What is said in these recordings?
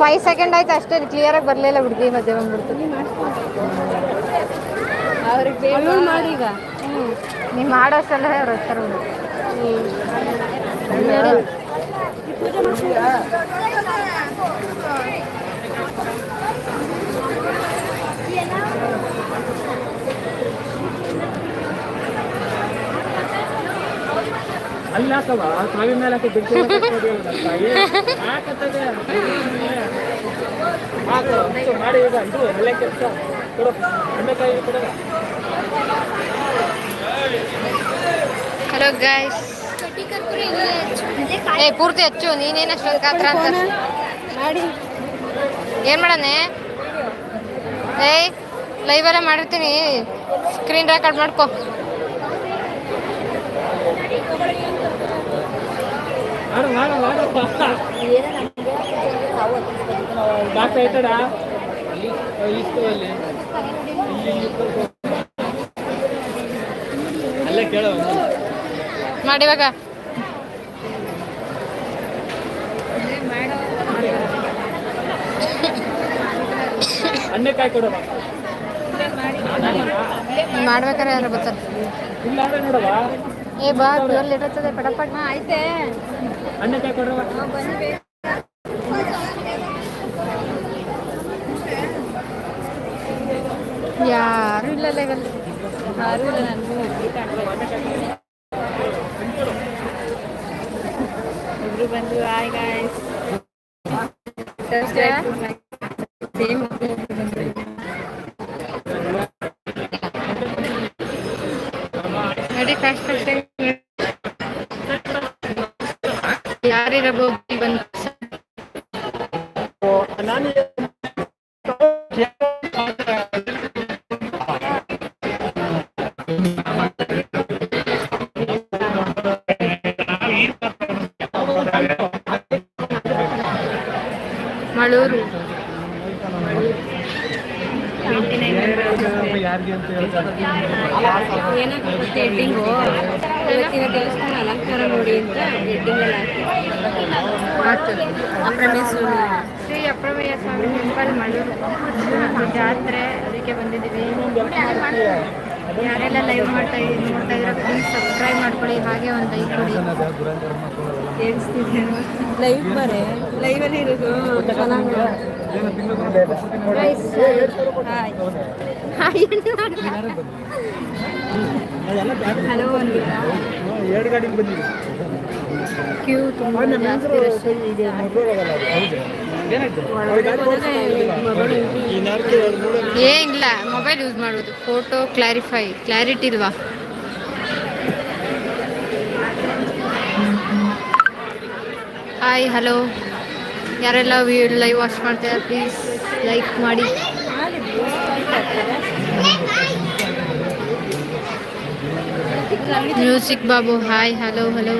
Five second ಆಯ್ತು ಅಷ್ಟೇ ಕ್ಲಿಯರಾಗಿ ಬರಲಿಲ್ಲ ಹುಡುಗಿ ಮಧ್ಯೆ ಬಂದ್ಬಿಡ್ತು. ಅವ್ರಿಗೆ ಮಾಡಿ ಈಗ. ನೀವು ಮಾಡೋಷ್ಟಲ್ಲ ಅವ್ರು ಹಚ್ತಾರೆ ಬಿಡು. ಅಲ್ಲಿ ಹಾಕವ ಕಾವಿ ಮೇಲೆ ಹಾಕಿ ಬಿಡ್ತೀವಿ ಹಾಕತ್ತದೆ ಮಾಡಿ ಈಗ ಇದು ಎಲ್ಲ ಕೆಲಸ. ಕೊಡು ಹಣ್ಣೆಕಾಯಿ ಕೊಡು. ಹಲೋ ಗಾಯ್ಸ್ ಏ, ಪೂರ್ತಿ ಹಚ್ಚು, ನೀನೇನು ಅಷ್ಟೊಂದು ಕಾತ್ರ ಅಂತ? ಏನ್ ಏನು ಮಾಡೋಣ ಲೈವ್ ಎಲ್ಲ ಮಾಡಿರ್ತೀನಿ. ಸ್ಕ್ರೀನ್ ರೆಕಾರ್ಡ್ ಮಾಡ್ಕೊ. ಬಾಕ್ಸ್ ಆಯ್ತಡ ಅಲ್ಲಿ ಇಲ್ಲಿ ಇಲ್ಲಿ ಅಲ್ಲೇ ಕೇಳೋ. ಮಾಡಿ ಇವಾಗ. ಕೊಡವ ಮಾಡ್ಬೇಕಾರೆ ಯಾರು ಬರ್ತಾರೆ? ಇಲ್ಲ ನೋಡವ? ಏ ಬಾ ಟ್ವೆಲ್ ಇರ್ತದೆ ಪಟಪಟ್ ಅಣ್ಣ ಹಣ್ಣೆಕಾಯಿ ಕೊಡ್ರವ ಯಾರು ಇಲ್ಲ ಲೆವೆಲ್ ಯಾರು ಇಲ್ಲ ನನಗೂ. ಇಬ್ರು ಬಂದು ಹಾಯ್ ಗಾಯ್ಸ್ ಸೇಮ್ ಯಾರಿರಬಹುದು ಮಳೂರು. ಯಾರಿಗೆ ಅಂತ ಹೇಳ್ತಾರೆ? ಏನೋ ಹೆಡ್ಡಿಂಗು ಇವತ್ತಿನ ದೇವಸ್ಥಾನ ಅಲಂಕಾರ ನೋಡಿ ಅಂತ ಹೆಡ್ಡಿಂಗಲ್ಲಿ ಹಾಕಿ ಅಪ್ರಮೇಶ್ವರಿ ಶ್ರೀ ಅಪ್ರಮೇಯ ಸ್ವಾಮಿ ಟೆಂಪಲ್ ಮಳೂರು ಜಾತ್ರೆ ಅದಕ್ಕೆ ಬಂದಿದ್ದೀವಿ. ಯಾರೆಲ್ಲ ಲೈವ್ ಮಾಡ್ತಾ ಇದ್ದೀವಿ ನೋಡ್ತಾ ಇದ್ರೆ ಪ್ಲೀಸ್ ಸಬ್ಸ್ಕ್ರೈಬ್ ಮಾಡ್ಕೊಳ್ಳಿ. ಹಾಗೆ ಒಂದು ಲೈಕ್ ಕೊಡಿ. ಲೈವ್ ಬರೇ ಲೈವಲ್ಲಿ ಇರೋದು ಚೆನ್ನಾಗಿ ಹಲೋ ಎರಡು ಗಾಡಿ ಬಂದಿದೆ ಕ್ಯೂ ತುಂಬ ಜಾಸ್ತಿ ರಶ್ ಇದೆ ಏ, ಇಲ್ಲ ಮೊಬೈಲ್ ಯೂಸ್ ಮಾಡೋದು. ಫೋಟೋ ಕ್ಲಾರಿಫೈ ಕ್ಲಾರಿಟಿ ಇಲ್ವಾ? ಹಾಯ್ ಹಲೋ ಯಾರೆಲ್ಲ ಲೈವ್ ವಾಚ್ ಮಾಡ್ತಾರೆ ಪ್ಲೀಸ್ ಲೈಕ್ ಮಾಡಿ. Music Babu hi hello hello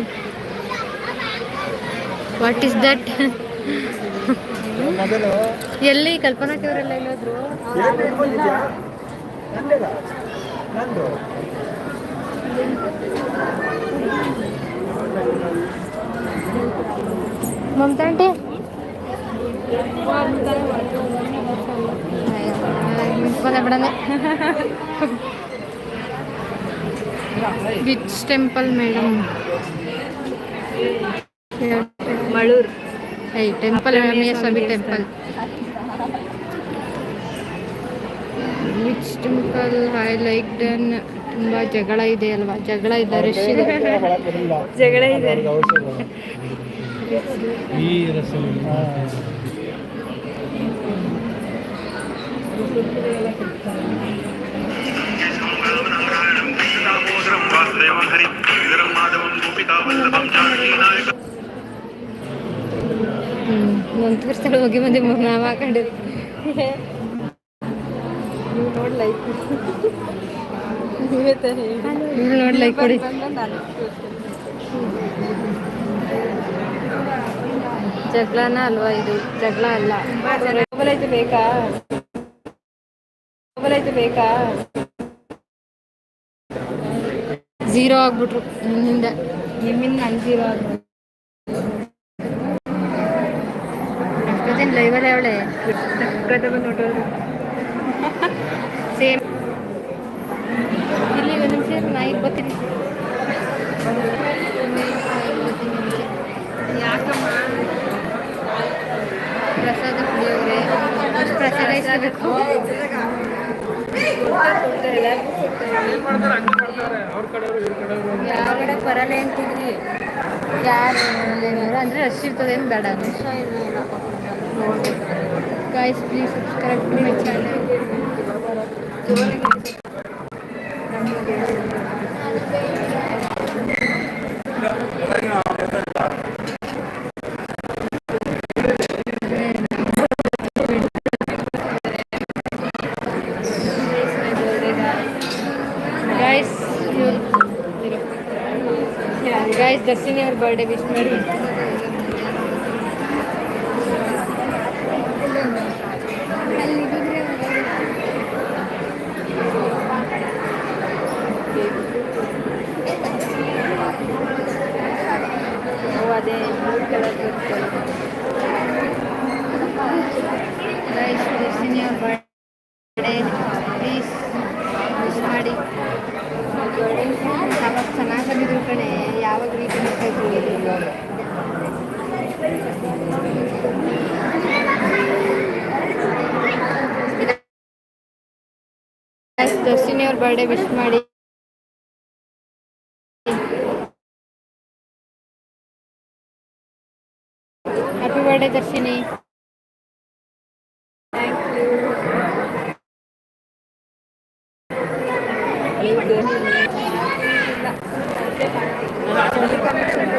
what is that ಎಲ್ಲಿ ಕಲ್ಪನಾ ಅವರೆಲ್ಲ ಇಲ್ಲೋದ್ರು Mamata which temple madam Malur. I temple ರಮಣೀಯ ಸ್ವಾಮಿ temple which temple I like done ತುಂಬ ಜಗಳ ಇದೆ ಅಲ್ವಾ? ಜಗಳ ಇದೆ ರಶ್ ಇದೆ ಜಗಳ ಇದೆ ತೋರಿಸ್ತಾರೆ ಹೋಗಿ ಬಂದು ನಾವು ಹಾಕೊಂಡಿದ್ವಿ ನೀವು ನೋಡಿ ಲೈಕ್ ನೀವೇ ತಾನೇ ಇವ್ರು ನೋಡಿ ಲೈಕ್ ಕೊಡಿ. ಜಗಳನ ಅಲ್ವಾ ಇದು? ಜಗಳ ಅಲ್ಲ. ಬೇಕಾ? ಐತೆ ಬೇಕಾ? ಝೀರೋ ಆಗ್ಬಿಟ್ರು ನಿಮ್ಮಿಂದ. ನಿಮ್ಮಿಂದ ಅನ್ಸಿರೋ ಜೀರೋ ಏನು ಲೈವಲ್ಲೇ ಅವಳೆ. ಸೇಮ್ ಇಲ್ಲಿ ಒಂದು ನಿಮಿಷ ನಾ ಬರ್ತೀನಿ. ಯಾಕಮ್ಮ? ಪ್ರಸಾದ ಕುಡಿಯೋರೆ. ಪ್ರಸಾದ ಇಸ್ಕೋಬೇಕು. ಹೊರಗಡೆ ಬರಲ್ಲ ಅಂತಿದ್ರಿ ಯಾರು ಅಂದರೆ ರಶ್ ಏನು ಬೇಡ guys please subscribe to my channel guys guys Darshini ಅವ್ರ ಬರ್ಡೇ ವಿಶ್ ಮಾಡಿ ದರ್ಶಿನಿ ಅವ್ರ ಬರ್ಡೇ ವಿಶ್ ಮಾಡಿ ಹ್ಯಾಪಿ ಬರ್ಡೇ ದರ್ಶಿನಿ ನೆಟ್ವರ್ಕ್